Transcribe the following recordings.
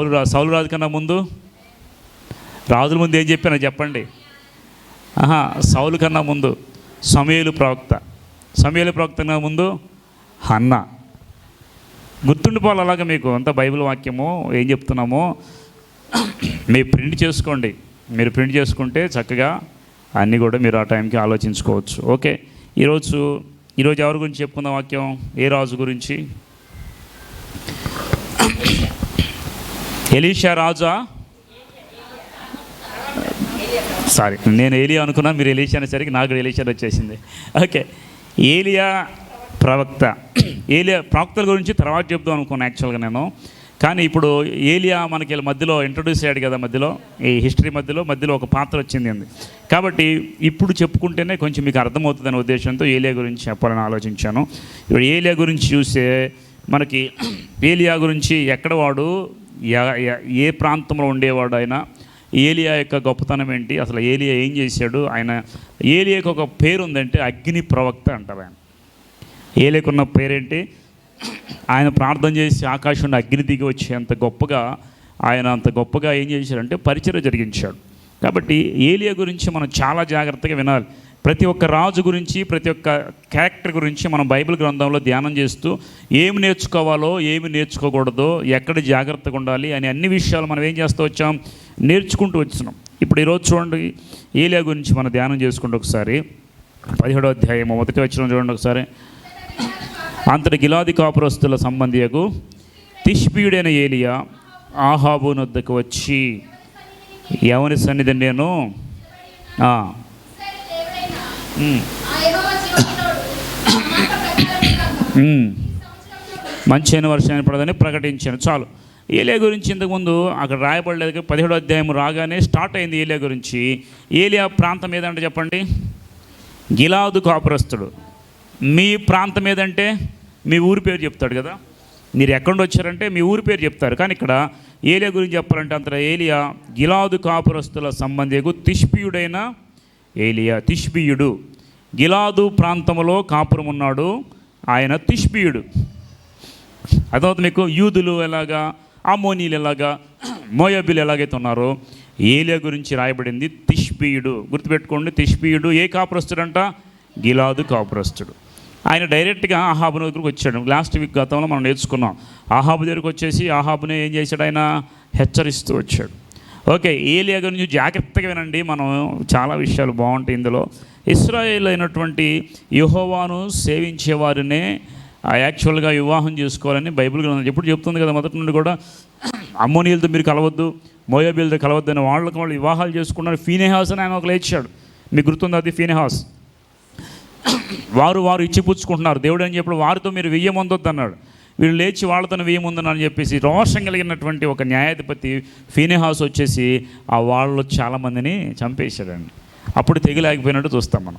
సౌలు రా సౌలు రాజు కన్నా ముందు? రాజుల ముందు ఏం చెప్పానో చెప్పండి. ఆహా సౌలు కన్నా ముందు సమయలు ప్రవక్త. సమయలు ప్రవక్త కన్నా ముందు హన్న. గుర్తుండిపోవాలి అలాగా మీకు అంత బైబిల్ వాక్యము ఏం చెప్తున్నామో. మీరు ప్రింట్ చేసుకోండి. మీరు ప్రింట్ చేసుకుంటే చక్కగా అన్నీ కూడా మీరు ఆ టైంకి ఆలోచించుకోవచ్చు. ఓకే ఈరోజు ఈరోజు ఎవరి గురించి చెప్పుకుందాం వాక్యం? ఏ రాజు గురించి? ఎలీషా రాజా? సారీ నేను ఏలియా అనుకున్నాను మీరు ఎలీషా అనేసరికి నాకు ఎలీషా వచ్చేసింది. ఓకే ఏలియా ప్రవక్త. ఏలియా ప్రవక్తల గురించి తర్వాత చెప్దాం అనుకున్నాను యాక్చువల్గా నేను. కానీ ఇప్పుడు ఏలియా మనకి మధ్యలో ఇంట్రొడ్యూస్ అయ్యాడు కదా మధ్యలో ఈ హిస్టరీ మధ్యలో మధ్యలో ఒక పాత్ర వచ్చింది అంది. కాబట్టి ఇప్పుడు చెప్పుకుంటేనే కొంచెం మీకు అర్థమవుతుందనే ఉద్దేశంతో ఏలియా గురించి చెప్పాలని ఆలోచించాను. ఇప్పుడు ఏలియా గురించి చూస్తే మనకి ఏలియా గురించి ఎక్కడ వాడు ఏ ప్రాంతంలో ఉండేవాడు ఆయన ఏలియా యొక్క గొప్పతనం ఏంటి? అసలు ఏలియా ఏం చేశాడు? ఆయన ఏలియాకి ఒక పేరు ఉందంటే అగ్ని ప్రవక్త అంటారు ఆయన. ఏలియకున్న పేరేంటి? ఆయన ప్రార్థన చేసి ఆకాశం అగ్ని దిగి వచ్చి అంత గొప్పగా ఆయన అంత గొప్పగా ఏం చేశాడంటే పరిచయం జరిగించాడు. కాబట్టి ఏలియా గురించి మనం చాలా జాగ్రత్తగా వినాలి. ప్రతి ఒక్క రాజు గురించి ప్రతి ఒక్క క్యారెక్టర్ గురించి మనం బైబిల్ గ్రంథంలో ధ్యానం చేస్తూ ఏమి నేర్చుకోవాలో ఏమి నేర్చుకోకూడదో ఎక్కడ జాగ్రత్తగా ఉండాలి అని అన్ని విషయాలు మనం ఏం చేస్తూ వచ్చాం? నేర్చుకుంటూ వచ్చినాం. ఇప్పుడు ఈరోజు చూడండి ఏలియా గురించి మనం ధ్యానం చేసుకుంటూ ఒకసారి. పదిహేడో అధ్యాయం మొదటి వచ్చిన చూడండి ఒకసారి. అంతటి గిలాది కాపురస్తుల సంబంధియకు తిష్పీయుడైన ఏలియా ఆహాబు నొద్దకు వచ్చి ఎవరి సన్నిధి నేను? Hmm. Hmm. మంచి అయిన వర్షం పడదని ప్రకటించాను. చాలు. ఏలియా గురించి ఇంతకుముందు అక్కడ రాయబడలేదు. పదిహేడు పదిహేడో అధ్యాయం రాగానే స్టార్ట్ అయింది ఏలియా గురించి. ఏలియా ప్రాంతం ఏదంటే చెప్పండి? గిలాదు కాపురస్తుడు. మీ ప్రాంతం ఏదంటే? మీ ఊరి పేరు చెప్తాడు కదా. మీరు ఎక్కడి వచ్చారంటే మీ ఊరి పేరు చెప్తారు. కానీ ఇక్కడ ఏలియా గురించి చెప్పాలంటే అంత ఏలియా గిలాదు కాపురస్తుల సంబంధికు తిష్పియుడైన ఏలియా తిష్బియుడు. గిలాదు ప్రాంతంలో కాపురం ఉన్నాడు. ఆయన తిష్బియుడు. తర్వాత మీకు యూదులు ఎలాగా అమోనీలు ఎలాగా మోయబీలు ఎలాగైతే ఉన్నారో ఏలియా గురించి రాయబడింది తిష్బీయుడు. గుర్తుపెట్టుకోండి తిష్బీయుడు ఏ కాపురస్తుడంట? గిలాదు కాపురస్తుడు. ఆయన డైరెక్ట్గా ఆహాబు దగ్గరకు వచ్చాడు. లాస్ట్ వీక్ గతంలో మనం నేర్చుకున్నాం. ఆహాబు దగ్గరకు వచ్చేసి ఆహాబుని ఏం చేశాడు ఆయన? హెచ్చరిస్తూ వచ్చాడు. ఓకే ఏలియా గురించి జాగ్రత్తగా వినండి. మనం చాలా విషయాలు బాగుంటాయి ఇందులో. ఇస్రాయేల్ అయినటువంటి యుహోవాను సేవించే వారినే యాక్చువల్గా వివాహం చేసుకోవాలని బైబిల్ గ్రంథం ఎప్పుడు చెప్తుంది కదా మొదటి నుండి కూడా? అమ్మోనియలతో మీరు కలవద్దు మోయాబీలతో కలవద్దు అని వాళ్ళకి వాళ్ళు వివాహాలు చేసుకున్నారు. ఫీనేహాస్ అని ఆయన ఒక లేచాడు మీకు గుర్తుంది అది ఫీనేహాస్? వారు వారు ఇచ్చిపుచ్చుకుంటున్నారు. దేవుడు అని చెప్పి వారితో మీరు వెయ్యమందొద్దు అన్నాడు వీళ్ళు లేచి వాళ్ళతో వెయ్యముందని చెప్పేసి రోషం కలిగినటువంటి ఒక న్యాయాధిపతి ఫీనిహాస్ వచ్చేసి ఆ వాళ్ళు చాలామందిని చంపేశాడండి. అప్పుడు తెగిలాగిపోయినట్టు చూస్తాం మనం.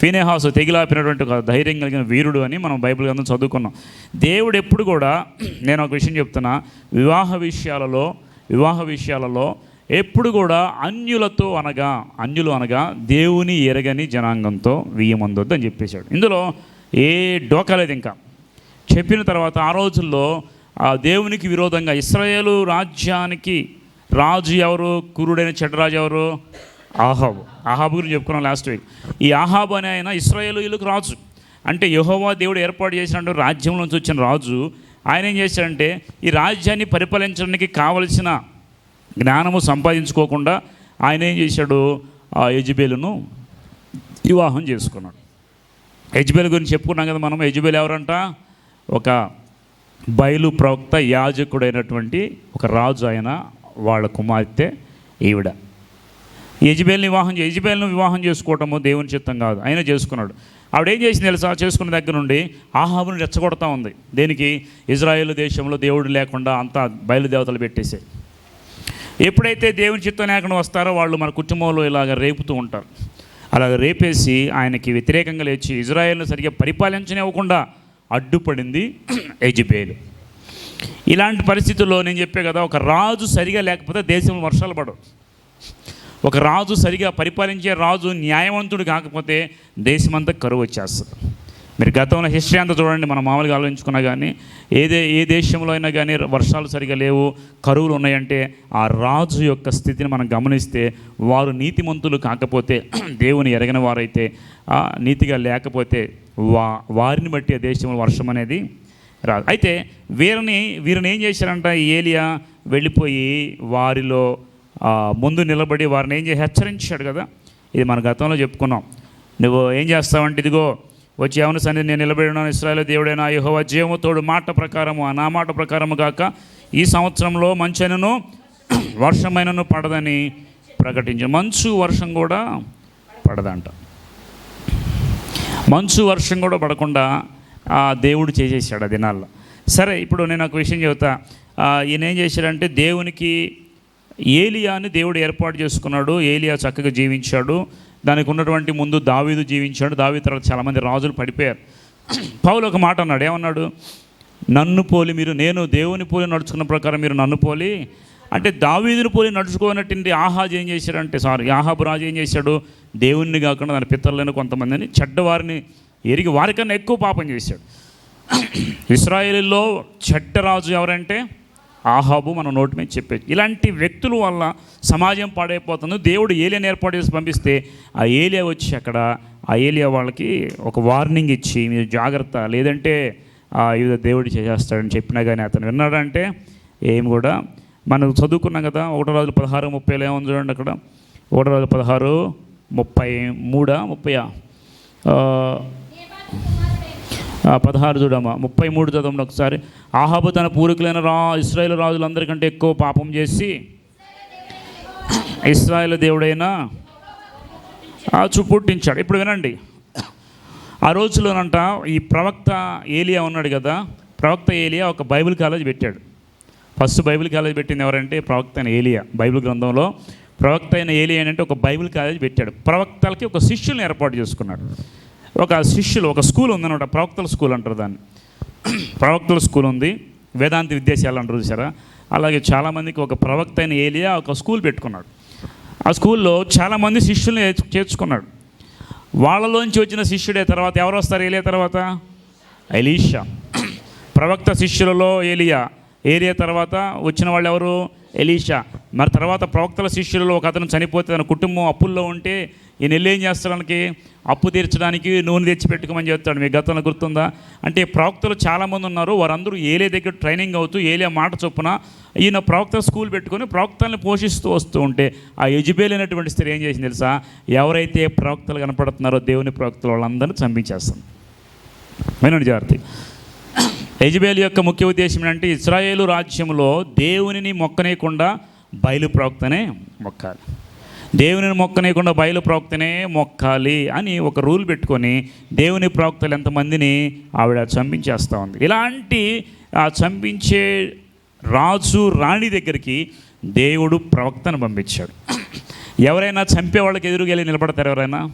ఫీనేహాస్ తెగిలాపినటువంటి ఒక ధైర్యం కలిగిన వీరుడు అని మనం బైబిల్ గ్రంథం చదువుకున్నాం. దేవుడు ఎప్పుడు కూడా నేను ఒక విషయం చెప్తున్నా వివాహ విషయాలలో వివాహ విషయాలలో ఎప్పుడు కూడా అన్యులతో అనగా అన్యులు అనగా దేవుని ఎరగని జనాంగంతో వీయమందొద్దు అని చెప్పేశాడు. ఇందులో ఏ డోకా లేదు ఇంకా. చెప్పిన తర్వాత ఆ రోజుల్లో ఆ దేవునికి విరోధంగా ఇస్రాయేలు రాజ్యానికి రాజు ఎవరు? కురుడైన చెడ్డరాజు ఎవరు? ఆహాబు ఆహాబు గురించి చెప్పుకున్నాం లాస్ట్ వీక్ ఈ ఆహాబు అనే ఆయన ఇస్రాయేలీలకు రాజు. అంటే యహోవా దేవుడు ఏర్పాటు చేసినట్టు రాజ్యం నుంచి వచ్చిన రాజు. ఆయన ఏం చేశాడంటే ఈ రాజ్యాన్ని పరిపాలించడానికి కావలసిన జ్ఞానము సంపాదించుకోకుండా ఆయన ఏం చేశాడు? ఆ యజబేలును వివాహం చేసుకున్నాడు. యజ్బేల్ గురించి చెప్పుకున్నాం కదా మనం. యజ్బేల్ ఎవరంట? ఒక బయలు ప్రవక్త యాజకుడైనటువంటి ఒక రాజు ఆయన వాళ్ళ కుమార్తె ఈవిడ. యజ్బేల్ని వివాహం చే- యజ్బేల్ను వివాహం చేసుకోవటము దేవుని చిత్తం కాదు. ఆయన చేసుకున్నాడు. ఆవిడ ఏం చేసింది తెలుసా? చేసుకున్న దగ్గర నుండి ఆహాబును రెచ్చగొడతా ఉంది. దేనికి? ఇజ్రాయేల్ దేశంలో దేవుడు లేకుండా అంతా బయలుదేవతలు పెట్టేసాయి ఎప్పుడైతే దేవుని చిత్తం లేకుండా వస్తారో వాళ్ళు మన కుటుంబంలో ఇలాగ రేపుతూ ఉంటారు. అలాగ రేపేసి ఆయనకి వ్యతిరేకంగా లేచి ఇజ్రాయేల్ను సరిగ్గా పరిపాలించనివ్వకుండా అడ్డుపడింది ఎజిబేలు ఇలాంటి పరిస్థితుల్లో నేను చెప్పే కదా ఒక రాజు సరిగా లేకపోతే దేశంలో వర్షాలు పడవు. ఒక రాజు సరిగా పరిపాలించే రాజు న్యాయవంతుడు కాకపోతే దేశమంతా కరువు వచ్చేస్తుంది. మీరు గతంలో హిస్టరీ అంతా చూడండి మనం మామూలుగా ఆలోచించుకున్నా కానీ ఏదే ఏ దేశంలో అయినా కానీ వర్షాలు సరిగా లేవు కరువులు ఉన్నాయంటే ఆ రాజు యొక్క స్థితిని మనం గమనిస్తే వారు నీతిమంతులు కాకపోతే దేవుని ఎరగిన వారైతే ఆ నీతిగా లేకపోతే వా వారిని బట్టి ఆ దేశంలో వర్షం అనేది రాదు. అయితే వీరిని వీరిని ఏం చేశారంట? ఏలియా వెళ్ళిపోయి వారిలో ముందు నిలబడి వారిని ఏం చేసి హెచ్చరించాడు కదా? ఇది మన గతంలో చెప్పుకున్నాం. నువ్వు ఏం చేస్తావంటే ఇదిగో వచ్చి ఎవరి సన్నిధి నేను నిలబడి ఉన్నాను ఇస్రాయల్ దేవుడైన యహోవ జీవము తోడు మాట ప్రకారము ఆ నా మాట ప్రకారము కాక ఈ సంవత్సరంలో మంచైనను వర్షమైనను పడదని ప్రకటించాను మంచు వర్షం కూడా పడదంట. మంచు వర్షం కూడా పడకుండా ఆ దేవుడు చేసేసాడు ఆ దినాల్లో. సరే ఇప్పుడు నేను ఒక విషయం చెబుతా. ఈయన ఏం చేశాడంటే దేవునికి ఏలియాని దేవుడు ఏర్పాటు చేసుకున్నాడు. ఏలియా చక్కగా జీవించాడు. దానికి ఉన్నటువంటి ముందు దావీదు జీవించాడు. దావీ తర్వాత చాలామంది రాజులు పడిపోయారు. పౌలు ఒక మాట అన్నాడు. ఏమన్నాడు? నన్ను పోలి మీరు నేను దేవుని పోలి నడుచుకున్న ప్రకారం మీరు నన్ను పోలి అంటే దావీదుని పోలి నడుచుకోనట్టు ఆహాజ్ ఏం చేశాడంటే సారీ ఆహాబు రాజు ఏం చేశాడు? దేవుణ్ణి కాకుండా దాని పితరులైన కొంతమందిని చెడ్డవారిని ఎరిగి వారికన్నా ఎక్కువ పాపం చేశాడు. ఇస్రాయేలీలో చెడ్డరాజు ఎవరంటే ఆహాబు మన నోటి మీద చెప్పేది. ఇలాంటి వ్యక్తుల వల్ల సమాజం పాడైపోతుంది. దేవుడు ఏలియా ఏర్పాటు చేసి పంపిస్తే ఆ ఏలియా వచ్చి అక్కడ ఆ ఏలియా వాళ్ళకి ఒక వార్నింగ్ ఇచ్చి మీరు జాగ్రత్త లేదంటే ఆ ఇది దేవుడు చేసేస్తాడని చెప్పినా కానీ అతను విన్నాడంటే ఏం కూడా. మనం చదువుకున్నాం కదా ఒకటో రోజు పదహారు ముప్పైలో ఏముంది చూడండి అక్కడ. ఒకటో రోజు పదహారు ముప్పై మూడా ముప్పయా పదహారు చూడమ్మా. ముప్పై మూడు చదవండి ఒకసారి. ఆహాబు తన పూర్వీకులైన రా ఇస్రాయేల్ రాజులందరికంటే ఎక్కువ పాపం చేసి ఇస్రాయేల్ దేవుడైన ఆ పుట్టించాడు. ఇప్పుడు వినండి. ఆ రోజులోనంట ఈ ప్రవక్త ఏలియా ఉన్నాడు కదా. ప్రవక్త ఏలియా ఒక బైబిల్ కాలేజ్ పెట్టాడు. ఫస్ట్ బైబిల్ కాలేజ్ పెట్టింది ఎవరంటే ప్రవక్త అయిన ఏలియా. బైబిల్ గ్రంథంలో ప్రవక్త అయిన ఏలియా అంటే ఒక బైబిల్ కాలేజ్ పెట్టాడు. ప్రవక్తలకి ఒక శిష్యుల్ని ఏర్పాటు చేసుకున్నాడు. ఒక శిష్యులు ఒక స్కూల్ ఉందన్నమాట ప్రవక్తల స్కూల్ అంటారు దాన్ని. ప్రవక్తల స్కూల్ ఉంది వేదాంత విద్యాశాల అంటారు చూసారా అలాగే చాలామందికి ఒక ప్రవక్త అయిన ఏలియా ఒక స్కూల్ పెట్టుకున్నాడు. ఆ స్కూల్లో చాలామంది శిష్యుల్ని చేర్చుకున్నాడు. వాళ్ళలోంచి వచ్చిన శిష్యుడే తర్వాత ఎవరు వస్తారు? ఏలియా తర్వాత? ఎలీషా. ప్రవక్త శిష్యులలో ఏలియా. ఏలియా తర్వాత వచ్చిన వాళ్ళు ఎవరు? ఎలీషా. మరి తర్వాత ప్రవక్తల శిష్యులలో ఒక అతను చనిపోతే తన కుటుంబం అప్పుల్లో ఉంటే ఈయన వెళ్ళి ఏం చేస్తాడానికి? అప్పు తీర్చడానికి నూనె తెచ్చి పెట్టుకోమని చెప్తాడు. మీ గతంలో గుర్తుందా? అంటే ప్రవక్తలు చాలామంది ఉన్నారు. వారందరూ ఏలే దగ్గర ట్రైనింగ్ అవుతూ ఏలే మాట చొప్పున ఈయన ప్రవక్త స్కూల్ పెట్టుకొని ప్రవక్తల్ని పోషిస్తూ వస్తూ ఉంటే ఆ యజుబేల్ అనేటువంటి స్త్రీ ఏం చేసింది తెలుసా? ఎవరైతే ప్రవక్తలు కనపడుతున్నారో దేవుని ప్రవక్తలు వాళ్ళందరినీ చంపించేస్తాను వినండి జాగ్రత్త. యజుబేల్ యొక్క ముఖ్య ఉద్దేశం ఏంటంటే ఇస్రాయేలు రాజ్యంలో దేవునిని మొక్కనేయకుండా బయలు ప్రవక్తనే మొక్కాలి. దేవుని మొక్కనేయకుండా బయలు ప్రవక్తనే మొక్కాలి అని ఒక రూల్ పెట్టుకొని దేవుని ప్రవక్తలు ఎంతమందిని ఆవిడ చంపించేస్తూ ఉంది. ఇలాంటి ఆ చంపించే రాజు రాణి దగ్గరికి దేవుడు ప్రవక్తను పంపించాడు. ఎవరైనా చంపే వాళ్ళకి ఎదురుగా వెళ్ళి నిలబడతారు ఎవరైనా?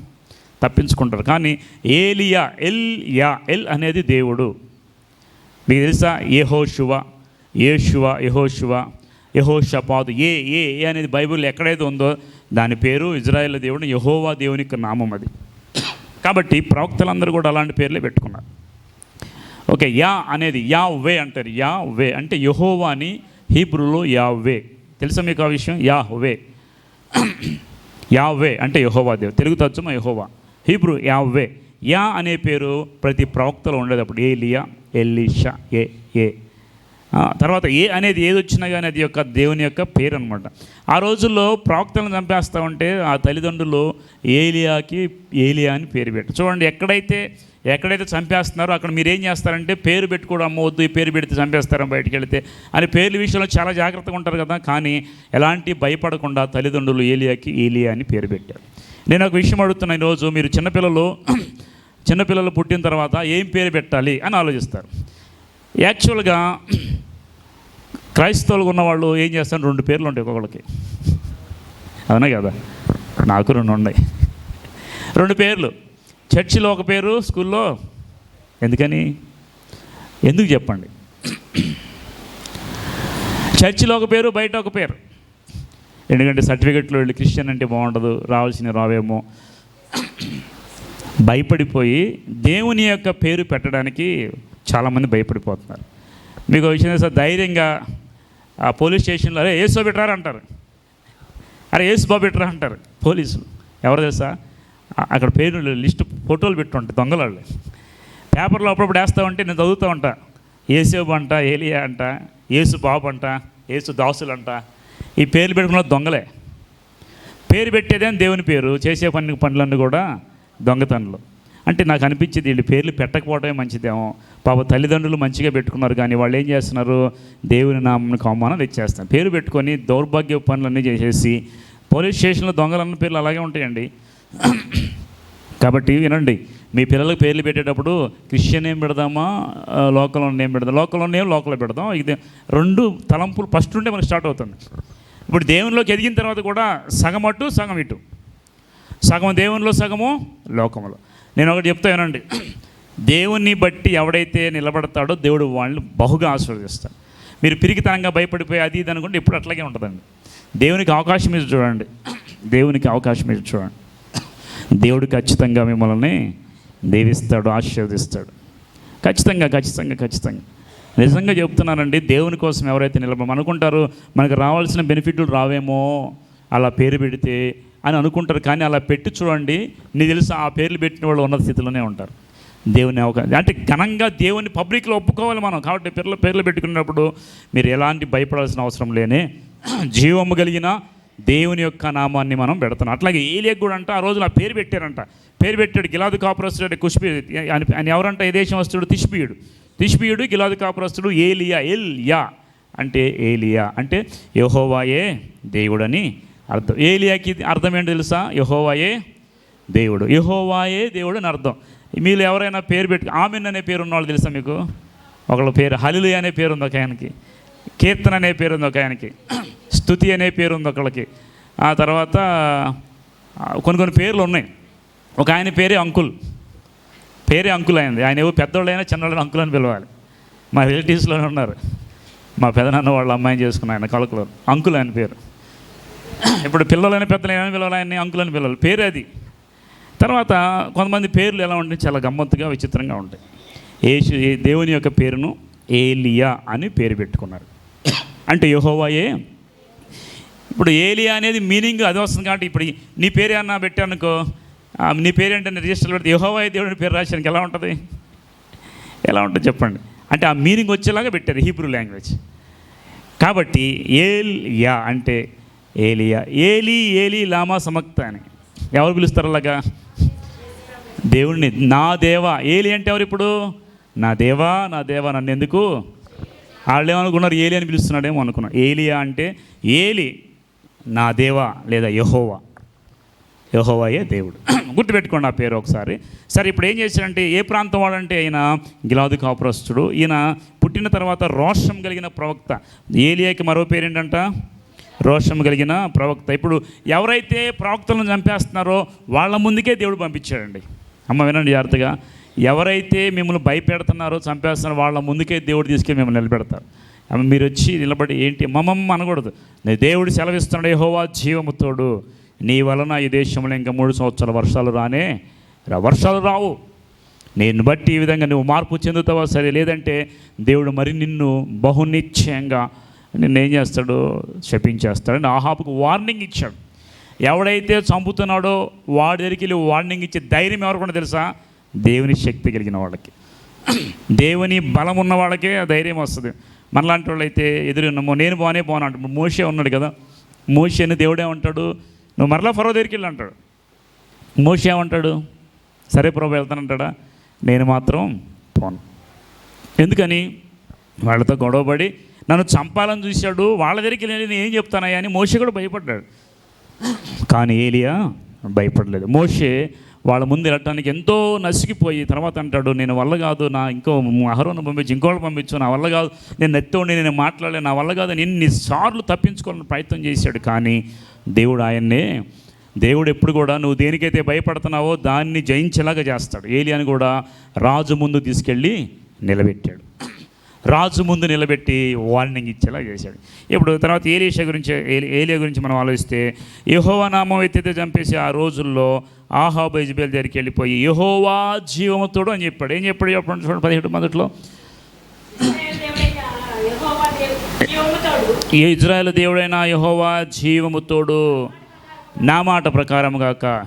తప్పించుకుంటారు. కానీ ఏలియా ఎల్ యా ఎల్ అనేది దేవుడు. మీకు తెలుసా? యెహోషువ యహో శివ యహోషపాదు. ఏ ఏ ఏ అనేది బైబిల్ ఎక్కడైతే ఉందో దాని పేరు ఇజ్రాయెల్ దేవుడు యహోవా దేవుని యొక్క నామం అది. కాబట్టి ప్రవక్తలందరూ కూడా అలాంటి పేర్లే పెట్టుకున్నారు. ఓకే యా అనేది యా వే అంటారు. యా వే అంటే యహోవా అని హీబ్రూలో యా వే తెలుసా మీకు ఆ విషయం? యా వే యా వే అంటే యహోవా దేవ్. తెలుగు తర్జుమా యహోవా. హీబ్రూ యా వే యా అనే పేరు ప్రతి ప్రవక్తలో ఉండేటప్పుడు. ఏలియా ఎలీషా ఏ ఏ. తర్వాత ఏ అనేది ఏది వచ్చినా కానీ అది యొక్క దేవుని యొక్క పేరు అనమాట ఆ రోజుల్లో ప్రవక్తలను చంపేస్తా ఉంటే ఆ తల్లిదండ్రులు ఏలియాకి ఏలియా అని పేరు పెట్టారు. చూడండి ఎక్కడైతే ఎక్కడైతే చంపేస్తున్నారో అక్కడ మీరు ఏం చేస్తారంటే పేరు పెట్టుకోవడం అమ్మవద్దు ఈ పేరు పెడితే చంపేస్తారని బయటికి వెళితే అని పేర్ల విషయంలో చాలా జాగ్రత్తగా ఉంటారు కదా కానీ ఎలాంటి భయపడకుండా తల్లిదండ్రులు ఏలియాకి ఏలియా అని పేరు పెట్టారు. నేను ఒక విషయం అడుగుతున్నా ఈరోజు మీరు చిన్నపిల్లలు చిన్నపిల్లలు పుట్టిన తర్వాత ఏం పేరు పెట్టాలి అని ఆలోచిస్తారు. యాక్చువల్గా క్రైస్తవులు ఉన్నవాళ్ళు ఏం చేస్తారు? రెండు పేర్లు ఉంటాయి ఒక్కొక్కడికి అవునా కదా? నాకు రెండు ఉన్నాయి. రెండు పేర్లు. చర్చిలో ఒక పేరు స్కూల్లో ఎందుకని? ఎందుకు చెప్పండి? చర్చిలో ఒక పేరు బయట ఒక పేరు. ఎందుకంటే సర్టిఫికెట్లో వెళ్ళి క్రిస్టియన్ అంటే బాగుండదు రావాల్సిన రావేమో. భయపడిపోయి దేవుని యొక్క పేరు పెట్టడానికి చాలామంది భయపడిపోతున్నారు. మీకు విషయం సార్ ధైర్యంగా ఆ పోలీస్ స్టేషన్లో అరే ఏసు పెట్టరా అంటారు. అరే ఏసు బాబు పెట్టరా అంటారు పోలీసులు ఎవరు తెలుసా? అక్కడ పేరు లిస్ట్ ఫోటోలు పెట్టుంటాయి దొంగలాళ్ళు. పేపర్లో అప్పుడప్పుడు వేస్తూ ఉంటే నేను చదువుతూ ఉంటా. ఏసేబు అంట ఏలియా అంట ఏసు బాబు అంట ఏసు దాసులు అంట. ఈ పేర్లు పెట్టుకున్న దొంగలే. పేరు పెట్టేదే దేవుని పేరు చేసే పని పనులన్నీ కూడా దొంగతనంలో. అంటే నాకు అనిపించింది వీళ్ళు పేర్లు పెట్టకపోవడమే మంచిదేమో. పాప తల్లిదండ్రులు మంచిగా పెట్టుకున్నారు కానీ వాళ్ళు ఏం చేస్తున్నారు? దేవుని నామకు అవమానం తెచ్చేస్తారు పేరు పెట్టుకొని దౌర్భాగ్య పనులన్నీ చేసేసి పోలీస్ స్టేషన్లో దొంగలన్న పేర్లు అలాగే ఉంటాయండి. కాబట్టి వినండి మీ పిల్లలకు పేర్లు పెట్టేటప్పుడు క్రిస్టియన్ ఏం పెడదామా? లోకల్లో ఏం పెడదాం? లోకల్లో ఏం లోకల్లో పెడదాం? ఇది రెండు తలంపులు ఫస్ట్ నుండే మనకి స్టార్ట్ అవుతుంది. ఇప్పుడు దేవునిలోకి ఎదిగిన తర్వాత కూడా సగం అటు సగం ఇటు. సగం దేవునిలో సగము లోకములో. నేను ఒకటి చెప్తా వినండి. దేవుణ్ణి బట్టి ఎవడైతే నిలబడతాడో దేవుడు వాళ్ళని బహుగా ఆశీర్వదిస్తాడు. మీరు పిరికితనంగా భయపడిపోయి అది ఇది అనుకుంటే ఇప్పుడు అట్లాగే ఉంటుందండి. దేవునికి అవకాశం ఇచ్చి చూడండి. దేవునికి అవకాశం ఇచ్చి చూడండి. దేవుడు ఖచ్చితంగా మిమ్మల్ని దేవిస్తాడు ఆశీర్వదిస్తాడు. ఖచ్చితంగా ఖచ్చితంగా ఖచ్చితంగా. నిజంగా చెప్తున్నానండి దేవుని కోసం ఎవరైతే నిలబడి అనుకుంటారు మనకు రావాల్సిన బెనిఫిట్లు రావేమో అలా పేరు పెడితే అని అనుకుంటారు కానీ అలా పెట్టి చూడండి నీకు తెలుసు ఆ పేర్లు పెట్టిన వాళ్ళు ఉన్న స్థితిలోనే ఉంటారు. దేవుని అవకాశం అంటే ఘనంగా దేవుని పబ్లిక్లో ఒప్పుకోవాలి మనం. కాబట్టి పేర్లు పేర్లు పెట్టుకున్నప్పుడు మీరు ఎలాంటి భయపడాల్సిన అవసరం లేనే జీవము కలిగిన దేవుని యొక్క నామాన్ని మనం పెడుతున్నాం అట్లాగే ఏలియకు కూడా అంట ఆ రోజున ఆ పేరు పెట్టారంట. పేరు పెట్టాడు గిలాదు కాపురస్తుడు కుష్పి ఆయన ఎవరంట ఏ దేశం వస్తుడు? తిష్బియుడు. తిష్బియుడు గిలాదు కాపురస్తుడు ఏలియా ఎల్ యా అంటే ఏలియా. అంటే యహోవాయే దేవుడని అర్థం. ఏలియాకి అర్థం ఏంటో తెలుసా? యహోవాయే దేవుడు. యహోవాయే దేవుడు అని అర్థం. మీరు ఎవరైనా పేరు పెట్టి ఆమెన్ అనే పేరు ఉన్నవాళ్ళు తెలుసా మీకు? ఒకళ్ళ పేరు హలిలు అనే పేరు ఉంది ఒక ఆయనకి. కీర్తన అనే పేరు ఉంది ఒక ఆయనకి. స్థుతి అనే పేరు ఉంది ఒకళ్ళకి. ఆ తర్వాత కొన్ని కొన్ని పేర్లు ఉన్నాయి. ఒక ఆయన పేరే అంకుల్. పేరే అంకుల్ అయింది. ఆయన ఏవో పెద్దోళ్ళైనా చిన్నవాళ్ళైనా అంకుల్ అని పిలవాలి. మా రిలేటివ్స్లోనే ఉన్నారు. మా పెదనాన్న వాళ్ళ అమ్మాయిని చేసుకున్న ఆయన కలకలో అంకుల్ ఆయన పేరు. ఇప్పుడు పిల్లలని పెద్దలు ఏమైనా పిలవాలి? అంకులని పిల్లలు పేరు అది. తర్వాత కొంతమంది పేర్లు ఎలా ఉంటాయి? చాలా గమ్మత్తుగా విచిత్రంగా ఉంటాయి. యేసు ఏ దేవుని యొక్క పేరును ఏలియా అని పేరు పెట్టుకున్నారు. అంటే యహోవాయే. ఇప్పుడు ఏలియా అనేది మీనింగ్ అది వస్తుంది కాబట్టి ఇప్పుడు నీ పేరు అన్నా పెట్టానుకో. నీ పేరేంటే రిజిస్టర్ పెడితే యహోవాయ దేవుడి పేరు రాశానికి ఎలా ఉంటుంది? ఎలా ఉంటుంది చెప్పండి. అంటే ఆ మీనింగ్ వచ్చేలాగా పెట్టారు హీబ్రూ లాంగ్వేజ్. కాబట్టి ఏల్ యా అంటే ఏలియా. ఏలి ఏలి లామా సమక్త అని. ఎవరు పిలుస్తారు అలాగా? దేవుడిని నా దేవా. ఏలి అంటే ఎవరు ఇప్పుడు? నా దేవా నా దేవా నన్ను ఎందుకు? వాళ్ళు ఏమనుకున్నారు? ఏలి అని పిలుస్తున్నాడేమో అనుకున్నాను ఏలియా అంటే ఏలి నా దేవా లేదా యహోవా. యహోవాయే దేవుడు. గుర్తుపెట్టుకోండి ఆ పేరు ఒకసారి. సరే ఇప్పుడు ఏం చేశాడంటే ఏ ప్రాంతం వాడంటే ఆయన గిలాదు కాపురస్తుడు. ఈయన పుట్టిన తర్వాత రోషం కలిగిన ప్రవక్త. ఏలియాకి మరో పేరేంటంట? రోషం కలిగిన ప్రవక్త. ఇప్పుడు ఎవరైతే ప్రవక్తలను చంపేస్తున్నారో వాళ్ళ ముందుకే దేవుడు పంపించాడండి. అమ్మ వినండి జాగ్రత్తగా. ఎవరైతే మిమ్మల్ని భయపెడుతున్నారో చంపేస్తున్నారో వాళ్ళ ముందుకే దేవుడు తీసుకెళ్ళి మిమ్మల్ని నిలబెడతారు అమ్మ మీరు వచ్చి నిలబడి ఏంటి? మమ్మమ్మ అనకూడదు. దేవుడు సెలవిస్తున్నాడు యెహోవా జీవముతోడు నీ వలన ఈ దేశంలో ఇంకా మూడు సంవత్సరాల వర్షాలు రానే వర్షాలు రావు. నేను బట్టి ఈ విధంగా నువ్వు మార్పు చెందుతావా? సరే లేదంటే దేవుడు మరి నిన్ను బహునిశ్చయంగా నిన్ను ఏం చేస్తాడు శపించేస్తాడు. ఆహాబుకు వార్నింగ్ ఇచ్చాడు. ఎవడైతే చంపుతున్నాడో వాడి దగ్గరికి వెళ్ళి వార్నింగ్ ఇచ్చే ధైర్యం ఎవరికుండా తెలుసా? దేవుని శక్తి కలిగిన వాళ్ళకి. దేవుని బలం ఉన్న వాళ్ళకే ఆ ధైర్యం వస్తుంది. మనలాంటి వాళ్ళు అయితే నేను బాగానే బాగున్నా అంటాడు. మోషే ఉన్నాడు కదా. మోషేని దేవుడే ఉంటాడు. నువ్వు మరలా ఫరో దగ్గరికి వెళ్ళి అంటాడు. మోషే ఏమంటాడు? సరే ప్రభు వెళ్తానంటాడా నేను మాత్రం పోను. ఎందుకని? వాళ్ళతో గొడవపడి నన్ను చంపాలని చూశాడు వాళ్ళ దగ్గరికి నేను ఏం చెప్తానయ్యా అని మోషే కూడా భయపడ్డాడు. కానీ ఏలియా భయపడలేదు. మోషే వాళ్ళ ముందు వెళ్ళటానికి ఎంతో నసిగిపోయి తర్వాత అంటాడు నేను వల్ల కాదు నా ఇంకో అహరోను పంపించి ఇంకోళ్ళు పంపించు నా వల్ల కాదు నేను నెత్తోండి నేను మాట్లాడలే నా వల్ల కాదు ఎన్నిసార్లు తప్పించుకోవాలని ప్రయత్నం చేశాడు. కానీ దేవుడు ఆయన్నే దేవుడు ఎప్పుడు కూడా నువ్వు దేనికైతే భయపడుతున్నావో దాన్ని జయించేలాగా చేస్తాడు. ఏలియాని కూడా రాజు ముందు తీసుకెళ్ళి నిలబెట్టాడు. రాజు ముందు నిలబెట్టి వార్నింగ్ ఇచ్చేలా చేశాడు. ఇప్పుడు తర్వాత ఏలియా గురించి ఏలి- ఏలియా గురించి మనం ఆలోచిస్తే యెహోవా నామం ఎత్తితే చంపేసి ఆ రోజుల్లో ఆహాబు ఇజ్బేల్ దగ్గరికి వెళ్ళిపోయి యహోవా జీవముతోడు అని చెప్పాడు. ఏం చెప్పాడు చెప్పండి చూడండి పదిహేడు మొదట్లో? ఈ ఇజ్రాయెల్ దేవుడైన యహోవా జీవముతోడు నా మాట ప్రకారం గాక.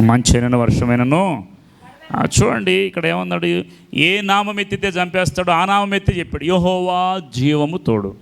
మంచైన వర్షమైనను చూడండి ఇక్కడ ఏమన్నాడు? ఏ నామం ఎత్తితే చంపేస్తాడో ఆ నామం ఎత్తి చెప్పాడు యహోవా జీవము తోడు.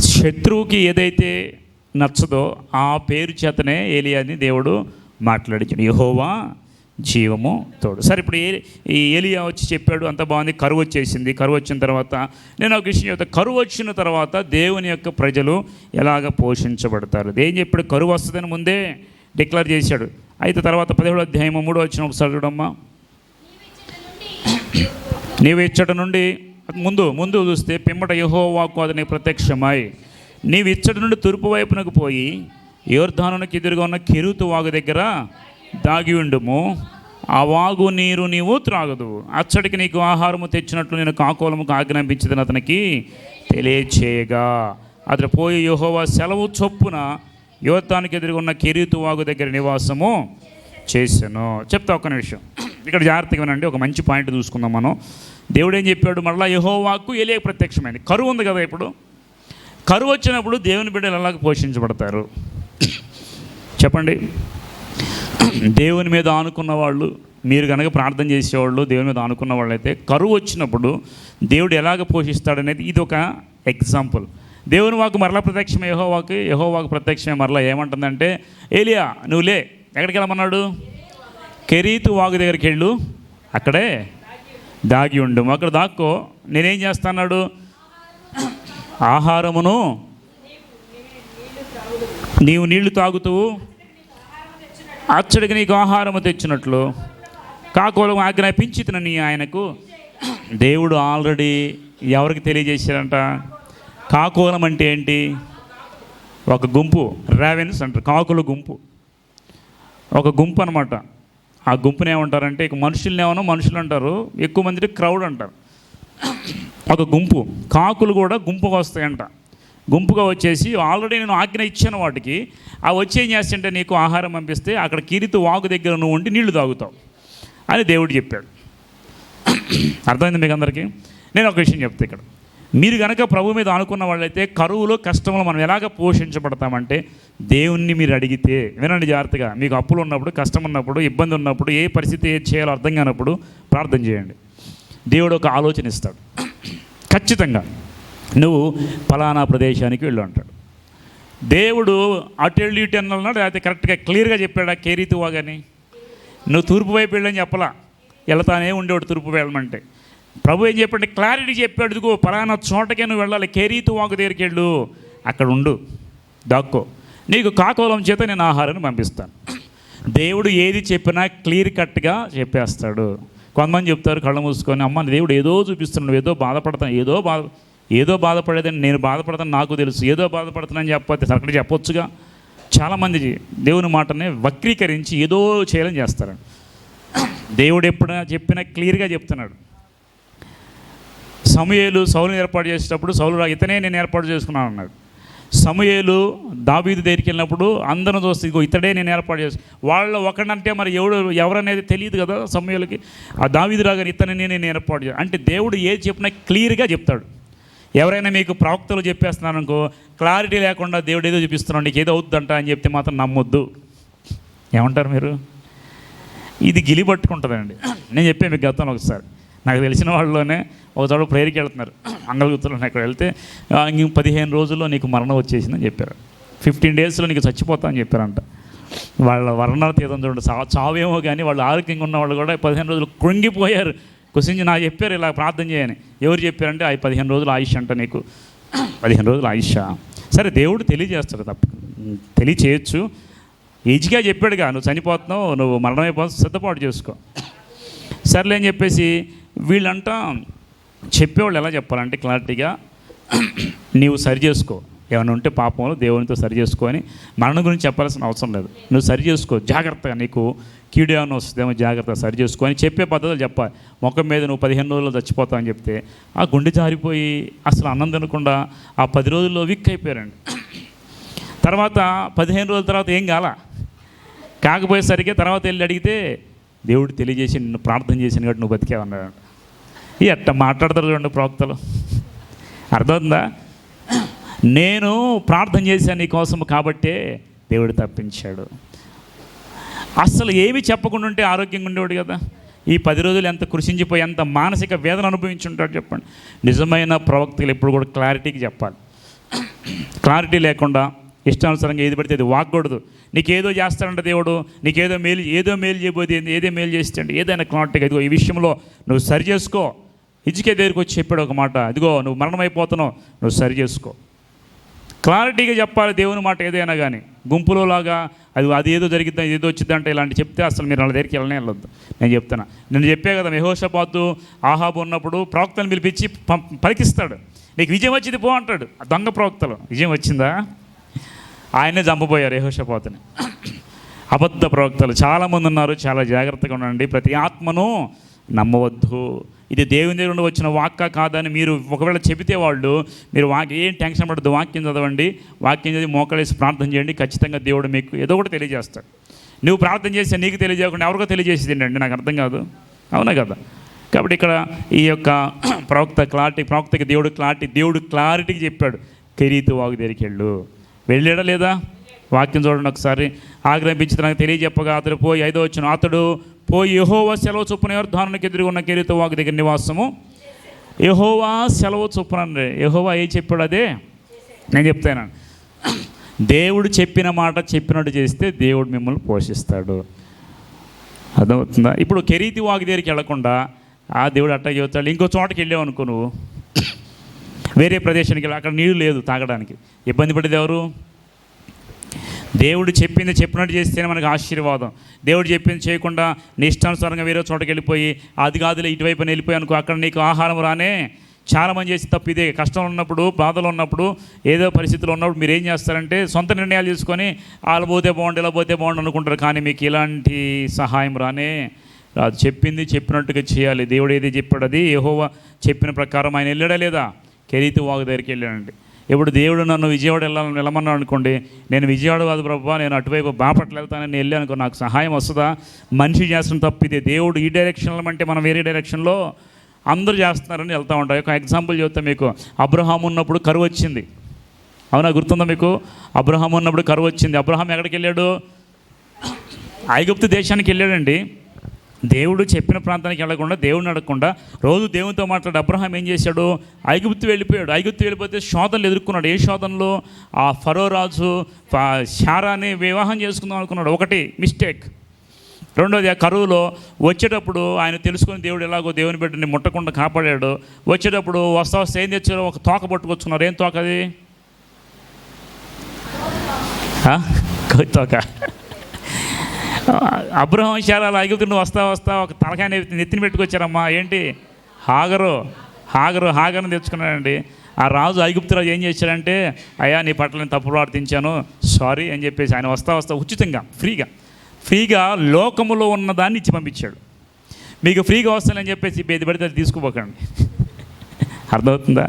శత్రువుకి ఏదైతే నచ్చదో ఆ పేరు చేతనే ఏలియాని దేవుడు మాట్లాడించాడు యహోవా జీవము తోడు. సరే ఇప్పుడు ఏ ఈ ఏలియా వచ్చి చెప్పాడు అంత బాగుంది కరువు వచ్చేసింది. కరువు వచ్చిన తర్వాత నేను ఒక విషయం చెప్తా కరువు వచ్చిన తర్వాత దేవుని యొక్క ప్రజలు ఎలాగ పోషించబడతారు? ఏం చెప్పాడు? కరువు వస్తుందని ముందే డిక్లేర్ చేశాడు. అయితే తర్వాత పదిహేడు అధ్యాయము మూడో వచ్చిన ఒకసారి చూడమ్మా. నీవు ఇచ్చట నుండి ముందు ముందు చూస్తే పిమ్మట యహో అతని ప్రత్యక్షమై. నీవు ఇచ్చటి నుండి తూర్పు వైపునకు పోయి యోర్ధానునికి ఎదురుగా ఉన్న కెరుతు వాగు దగ్గర దాగి ఉండుము. ఆ వాగు నీరు నీవు త్రాగదు. అచ్చడికి నీకు ఆహారము తెచ్చినట్లు నేను కాకోలముకు ఆజ్ఞాపించదని అతనికి తెలియచేయగా. అతను పోయి యహోవా సెలవు చొప్పున యువతానికి ఎదురుగా ఉన్న కెరీతు వాగు దగ్గర నివాసము చేశాను. చెప్తా ఒక్క నిమిషం. ఇక్కడ జాగ్రత్తగా వినండి ఒక మంచి పాయింట్ చూసుకుందాం మనం. దేవుడు ఏం చెప్పాడు? మళ్ళీ యహోవాకు ఎలియ ప్రత్యక్షమైంది. కరువు ఉంది కదా ఇప్పుడు? కరువు వచ్చినప్పుడు దేవుని బిడ్డలు ఎలాగ పోషించబడతారు? చెప్పండి. దేవుని మీద ఆనుకున్న వాళ్ళు మీరు కనుక ప్రార్థన చేసేవాళ్ళు దేవుని మీద ఆనుకున్న వాళ్ళైతే కరువు వచ్చినప్పుడు దేవుడు ఎలాగ పోషిస్తాడనేది ఇది ఒక ఎగ్జాంపుల్. దేవుని వాకు మరల ప్రత్యక్షం యహోవాకు యహోవాకు ప్రత్యక్షమే మరలా ఏమంటుందంటే ఏలియా నువ్వు లే ఎక్కడికి వెళ్ళమన్నాడు? కెరీతు వాగు దగ్గరికి వెళ్ళు. అక్కడే దాగి ఉండు. అక్కడ దాక్కో. నేనేం చేస్తాన్నాడు? ఆహారమును నీవు నీళ్ళు తాగుతూ అచ్చడికి నీకు ఆహారము తెచ్చినట్లు కాకోలం ఆజ్ఞాపించితనని ఆయనకు దేవుడు ఆల్రెడీ ఎవరికి తెలియజేశారంట కాకోలం అంటే ఏంటి? ఒక గుంపు రావెన్స్ అంటారు కాకుల గుంపు. ఒక గుంపు అనమాట ఆ గుంపుని ఏమంటారంటే ఇక మనుషుల్ని ఏమన్నా మనుషులు అంటారు ఎక్కువ మంది క్రౌడ్ అంటారు. ఒక గుంపు కాకులు కూడా గుంపుగా వస్తాయంట. గుంపుగా వచ్చేసి ఆల్రెడీ నేను ఆజ్ఞ ఇచ్చాను వాటికి. ఆ వచ్చి ఏం చేస్తుంటే నీకు ఆహారం పంపిస్తే అక్కడ కిరితు వాగు దగ్గర నువ్వు ఉండి నీళ్ళు తాగుతావు అని దేవుడు చెప్పాడు. అర్థమైంది మీకు అందరికీ? నేను ఒక విషయం చెప్తా ఇక్కడ. మీరు కనుక ప్రభు మీద అనుకున్న వాళ్ళైతే కరువులో కష్టంలో మనం ఎలాగ పోషించబడతామంటే దేవుణ్ణి మీరు అడిగితే వినండి జాగ్రత్తగా మీకు అప్పులు ఉన్నప్పుడు కష్టం ఉన్నప్పుడు ఇబ్బంది ఉన్నప్పుడు ఏ పరిస్థితి ఏది చేయాలో అర్థం కానప్పుడు ప్రార్థన చేయండి. దేవుడు ఒక ఆలోచన ఇస్తాడు. ఖచ్చితంగా నువ్వు ఫలానా ప్రదేశానికి వెళ్ళు అంటాడు. దేవుడు అటు వెళ్ళి ఇటు అన్నాడు అయితే కరెక్ట్గా క్లియర్గా చెప్పాడా కేరీతు వాగని? నువ్వు తూర్పు వైపు వెళ్ళని చెప్పలా. వెళ్తానే ఉండేవాడు తూర్పు వెళ్ళమంటే. ప్రభు ఏం చెప్పండి? క్లారిటీ చెప్పాడు ఇదిగో పలానా చోటకే నువ్వు వెళ్ళాలి. కేరీతు వాగు దగ్గరికి వెళ్ళు. అక్కడ ఉండు. దాక్కో. నీకు కాకోలం చేత నేను ఆహారాన్ని పంపిస్తాను. దేవుడు ఏది చెప్పినా క్లియర్ కట్గా చెప్పేస్తాడు. కొంతమంది చెప్తారు కళ్ళు మూసుకొని అమ్మ దేవుడు ఏదో చూపిస్తున్నాడు. ఏదో బాధపడతాను ఏదో బాధ ఏదో బాధపడేదని నేను బాధపడతాను. నాకు తెలుసు. ఏదో బాధపడుతున్నాను చెప్పతే అక్కడ చెప్పొచ్చుగా. చాలామంది దేవుని మాటనే వక్రీకరించి ఏదో చేయాలని చేస్తారు దేవుడు ఎప్పుడైనా చెప్పినా క్లియర్గా చెప్తున్నాడు. సమూయేలు సౌలుని ఏర్పాటు చేసేటప్పుడు సౌలు ఇతనే నేను ఏర్పాటు చేసుకున్నాను అన్నాడు. సమూయేలు దావీదు దగ్గరికి వెళ్ళినప్పుడు అందరం చూస్తే ఇగో ఇతడే నేను ఏర్పాటు చేసి వాళ్ళ ఒకడంటే మరి ఎవడు ఎవరనేది తెలియదు కదా సమూయేలకి. ఆ దావీదు రాగానే ఇతనే నేను ఏర్పాటు చేయాలి అంటే దేవుడు ఏది చెప్పినా క్లియర్గా చెప్తాడు. ఎవరైనా మీకు ప్రవక్తలు చెప్పేస్తున్నారు అనుకో క్లారిటీ లేకుండా దేవుడు ఏదో చూపిస్తున్నాడు నీకు ఏదో అవుద్దంట అని చెప్తే మాత్రం నమ్మొద్దు. ఏమంటారు మీరు? ఇది గిలి పట్టుకుంటుందండి. నేను చెప్పాను మీకు గతంలో ఒకసారి. నాకు తెలిసిన వాళ్ళలోనే ఒక చోట ప్రేయర్కి వెళ్తున్నారు. అంగళగుత్తులు అక్కడ వెళ్తే ఇంక పదిహేను రోజుల్లో నీకు మరణం వచ్చేసిందని చెప్పారు. ఫిఫ్టీన్ డేస్లో నీకు చచ్చిపోతా అని చెప్పారంట. వాళ్ళ వర్ణాల తీర్థం చూడండి చా చావేమో కానీ వాళ్ళు ఆరోగ్యంగా ఉన్న వాళ్ళు కూడా పదిహేను రోజులు కృంగిపోయారు. కుసించి నా చెప్పారు ఇలా ప్రార్థన చేయని. ఎవరు చెప్పారంటే ఆ పదిహేను రోజులు ఆయుష్ అంట నీకు. పదిహేను రోజులు ఆయుష. సరే దేవుడు తెలియజేస్తాడు తప్ప తెలియచేయచ్చు. ఈజీగా చెప్పాడుగా నువ్వు చనిపోతున్నావు నువ్వు మరణమైపోతున్నావు సిద్ధపాటు చేసుకో. సర్లే అని చెప్పేసి వీళ్ళంట చెప్పేవాళ్ళు ఎలా చెప్పాలంటే క్లారిటీగా నీవు సరి చేసుకో. ఏమైనా ఉంటే పాపంలో దేవునితో సరి చేసుకో అని మరణం గురించి చెప్పాల్సిన అవసరం లేదు. నువ్వు సరి చేసుకో. జాగ్రత్తగా నీకు కీడు ఏమైనా వస్తుందేమో జాగ్రత్తగా సరి చేసుకో అని చెప్పే పద్ధతులు చెప్పాలి. ముఖం మీద నువ్వు పదిహేను రోజుల్లో చచ్చిపోతావు అని చెప్తే ఆ గుండె జారిపోయి అసలు అన్నం తినకుండా ఆ పది రోజుల్లో విక్ అయిపోయారండి. తర్వాత పదిహేను రోజుల తర్వాత ఏం కాల? కాకపోయేసరికి తర్వాత వెళ్ళి అడిగితే దేవుడు తెలియజేసి నిన్ను ప్రార్థన చేసిన కాబట్టి నువ్వు బతికేవన్నాడు. ఈ అట్ట మాట్లాడతారు చూడండి ప్రవక్తలు. అర్థమవుతుందా నేను ప్రార్థన చేశాను నీ కోసం కాబట్టే దేవుడు తప్పించాడు. అస్సలు ఏమి చెప్పకుండా ఉంటే ఆరోగ్యంగా ఉండేవాడు కదా. ఈ పది రోజులు ఎంత కృషించిపోయి ఎంత మానసిక వేదన అనుభవించి ఉంటాడు చెప్పండి. నిజమైన ప్రవక్తలు ఎప్పుడు కూడా క్లారిటీకి చెప్పాలి. క్లారిటీ లేకుండా ఇష్టానుసారంగా ఏది పడితే అది వాగ్గకూడదు నీకేదో చేస్తాడంట దేవుడు నీకేదో మేలు ఏదో మేలు చేయబోతే ఏదో మేలు చేస్తాడు ఏదైనా క్లారిటీగా ఇదిగో ఈ విషయంలో నువ్వు సరి చేసుకో. ఇజికే దగ్గరికి వచ్చి చెప్పాడు ఒక మాట. ఇదిగో నువ్వు మరణమైపోతున్నావు నువ్వు సరి చేసుకో. క్లారిటీగా చెప్పాలి దేవుని మాట ఏదైనా కానీ గుంపులో లాగా అది అది ఏదో జరిగిద్దా ఏదో వచ్చిందంటే ఇలాంటి చెప్తే అసలు మీరు వాళ్ళ దగ్గరికి వెళ్ళనే వెళ్ళొద్దు. నేను చెప్తున్నా. నేను చెప్పే కదా మెహోషపాతు ఆహాబు ఉన్నప్పుడు ప్రవక్తను పిలిపించి పం పలికిస్తాడు. నీకు విజయం వచ్చింది పో అంటాడు. ఆ దొంగ ప్రవక్తలు విజయం వచ్చిందా? ఆయనే చంపబోయారు యహోషపాతుని. అబద్ధ ప్రవక్తలు. చాలామంది ఉన్నారు. చాలా జాగ్రత్తగా ఉండండి. ప్రతి ఆత్మను నమ్మవద్దు. ఇది దేవుని దగ్గర నుండి వచ్చిన వాక్క కాదని మీరు ఒకవేళ చెబితే వాళ్ళు మీరు వాక్ ఏం టెన్షన్ పడద్దు వాక్యం చదవండి వాక్యం చదివి మోకలేసి ప్రార్థన చేయండి ఖచ్చితంగా దేవుడు మీకు ఏదో ఒకటి తెలియజేస్తాడు. నువ్వు ప్రార్థన చేస్తే నీకు తెలియజేయకుండా ఎవరికో తెలియజేసేది ఏంటండి నాకు అర్థం కాదు. అవునా కదా? కాబట్టి ఇక్కడ ఈ యొక్క ప్రవక్త క్లారిటీ ప్రవక్తకి దేవుడు క్లారిటీ దేవుడు క్లారిటీకి చెప్పాడు కెరీతు వాగు దగ్గరికి వెళ్ళు. వెళ్ళాడా లేదా? వాక్యం చూడండి ఒకసారి. ఆగ్రహించి నాకు తెలియజెప్పగా అతడు పోయి ఐదో వచ్చిన అతడు పోయి యహోవా సెలవు చొప్పున యోర్ధానునికి ఎదురుగా ఉన్న కెరీతో వాకి దగ్గర నివాసము. యహోవా సెలవు చొప్పున యహోవా ఏ చెప్పాడు అదే? నేను చెప్తాను. దేవుడు చెప్పిన మాట చెప్పినట్టు చేస్తే దేవుడు మిమ్మల్ని పోషిస్తాడు. అర్థమవుతుందా? ఇప్పుడు కెరీతి వాకి దగ్గరికి వెళ్ళకుండా ఆ దేవుడు అట్టా చెబుతాడు ఇంకో చోటకి వెళ్ళావు అనుకో నువ్వు. వేరే ప్రదేశానికి వెళ్ళి అక్కడ నీళ్ళు లేదు తాగడానికి. ఇబ్బంది పడేది ఎవరు? దేవుడు చెప్పింది చెప్పినట్టు చేస్తేనే మనకు ఆశీర్వాదం. దేవుడు చెప్పింది చేయకుండా నీ ఇష్టానుసారంగా వేరే చోటకి వెళ్ళిపోయి అది కాదులే ఇటువైపు వెళ్ళిపోయి అనుకో అక్కడ నీకు ఆహారం రానే చాలామంది చేసి తప్పు ఇదే. కష్టం ఉన్నప్పుడు బాధలు ఉన్నప్పుడు ఏదో పరిస్థితులు ఉన్నప్పుడు మీరు ఏం చేస్తారంటే సొంత నిర్ణయాలు తీసుకొని వాళ్ళు పోతే బాగుండు ఇలా పోతే బాగుండు అనుకుంటారు. కానీ మీకు ఇలాంటి సహాయం రానే రాదు. చెప్పింది చెప్పినట్టుగా చేయాలి. దేవుడు ఏది చెప్పాడు అది? యెహోవా చెప్పిన ప్రకారం ఆయన వెళ్ళాడా లేదా? కెరీతి వాగు దగ్గరికి వెళ్ళాడండి. ఇప్పుడు దేవుడు నన్ను విజయవాడ వెళ్ళాలని వెళ్ళమన్నాడు అనుకోండి నేను విజయవాడ కాదు ప్రభావ నేను అటువైపు బాపట్ల వెళ్తానని వెళ్ళి అనుకో నాకు సహాయం వస్తుందా? మనిషి చేస్తున్న తప్పిదే దేవుడు ఈ డైరెక్షన్లో అంటే మనం వేరే డైరెక్షన్లో అందరూ చేస్తున్నారని వెళ్తూ ఉంటాం. ఒక ఎగ్జాంపుల్ చెప్తా మీకు. అబ్రహాం ఉన్నప్పుడు కరువు వచ్చింది. అవునా గుర్తుందా మీకు? అబ్రహాం ఉన్నప్పుడు కరువు వచ్చింది. అబ్రహాం ఎక్కడికి వెళ్ళాడు? ఐగుప్తు దేశానికి వెళ్ళాడండి. దేవుడు చెప్పిన ప్రాంతానికి వెళ్ళకుండా దేవుడిని అడగకుండా రోజు దేవునితో మాట్లాడి అబ్రహాం ఏం చేశాడు? ఐగుప్తు వెళ్ళిపోయాడు. ఐగుప్తు వెళ్ళిపోతే శోధనలు ఎదుర్కొన్నాడు. ఏ శోధనలో? ఆ ఫరో రాజు శారాని వివాహం చేసుకుందాం అనుకున్నాడు. ఒకటి మిస్టేక్. రెండోది ఆ కరువులో వచ్చేటప్పుడు ఆయన తెలుసుకుని దేవుడు ఎలాగో దేవుని బిడ్డని ముట్టకుండా కాపాడాడు. వచ్చేటప్పుడు వస్తా వస్తే ఏం తెచ్చారో ఒక తోక పట్టుకొచ్చుకున్నారు. ఏం తోక అది? తోక. అబ్రహం శాల ఐగుతుండు వస్తా వస్తా ఒక తలకాయ నెత్తిని పెట్టుకొచ్చారమ్మా. ఏంటి? హాగరు హాగరు హాగర్ని తెచ్చుకున్నాడండి. ఆ రాజు ఐగుప్తు రాజు ఏం చేశాడంటే అయ్యా నీ పట్ల నేను తప్పు ప్రార్థించాను. సారీ అని చెప్పేసి ఆయన వస్తా వస్తా ఉచితంగా ఫ్రీగా. ఫ్రీగా లోకములో ఉన్న దాన్ని ఇచ్చి పంపించాడు. మీకు ఫ్రీగా వస్తానని చెప్పేసి ఏది పడితే అది తీసుకుపోకండి. అర్థమవుతుందా?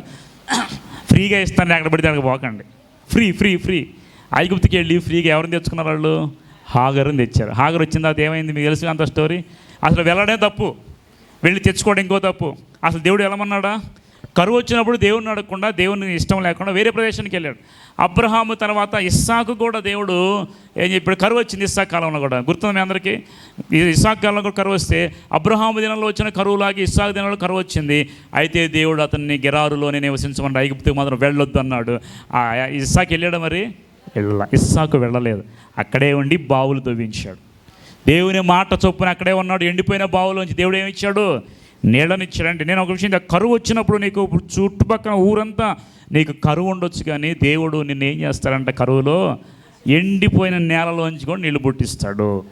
ఫ్రీగా ఇస్తాను అక్కడ పడితే అక్కడ పోకండి. Free free free. ఐగుప్తికి వెళ్ళి ఫ్రీగా ఎవరిని తెచ్చుకున్నారు వాళ్ళు? హాగర్ని తెచ్చారు. హాగర్ వచ్చిన తర్వాత ఏమైంది మీకు తెలుసు అంత స్టోరీ అసలు వెళ్ళడే తప్పు. వెళ్ళి తెచ్చుకోవడం ఇంకో తప్పు. అసలు దేవుడు వెళ్ళమన్నాడా? కరువు వచ్చినప్పుడు దేవుడిని అడగకుండా దేవుని ఇష్టం లేకుండా వేరే ప్రదేశానికి వెళ్ళాడు. అబ్రహాము తర్వాత ఇస్సాకు కూడా దేవుడు ఏం ఇప్పుడు కరువు వచ్చింది ఇస్సాక్ కాలంలో కూడా. గుర్తుంది మీ అందరికీ? ఈ ఇస్సాక్ కాలంలో కూడా కరువు వస్తే అబ్రహాము దినంలో వచ్చిన కరువులాగి ఇస్సాక్ దినంలో కరువు వచ్చింది. అయితే దేవుడు అతన్ని గెరారులోనే నివసించమని ఐగుప్తుకు మాత్రం వెళ్ళొద్దు అన్నాడు. ఇస్సాక్ వెళ్ళాడు మరి? వెళ్ళ ఇస్సాకు వెళ్ళలేదు. అక్కడే ఉండి బావులు తవ్వించాడు. దేవుని మాట చొప్పున అక్కడే ఉన్నాడు. ఎండిపోయిన బావులోంచి దేవుడు ఏమిచ్చాడు? ఇచ్చాడు నేను ఒక విషయం కరువు వచ్చినప్పుడు నీకు చుట్టుపక్కల ఊరంతా నీకు కరువు ఉండొచ్చు కానీ దేవుడు నిన్ను ఏం చేస్తాడంట కరువులో? ఎండిపోయిన నేలలోంచి కూడా నీళ్ళు పుట్టిస్తాడు.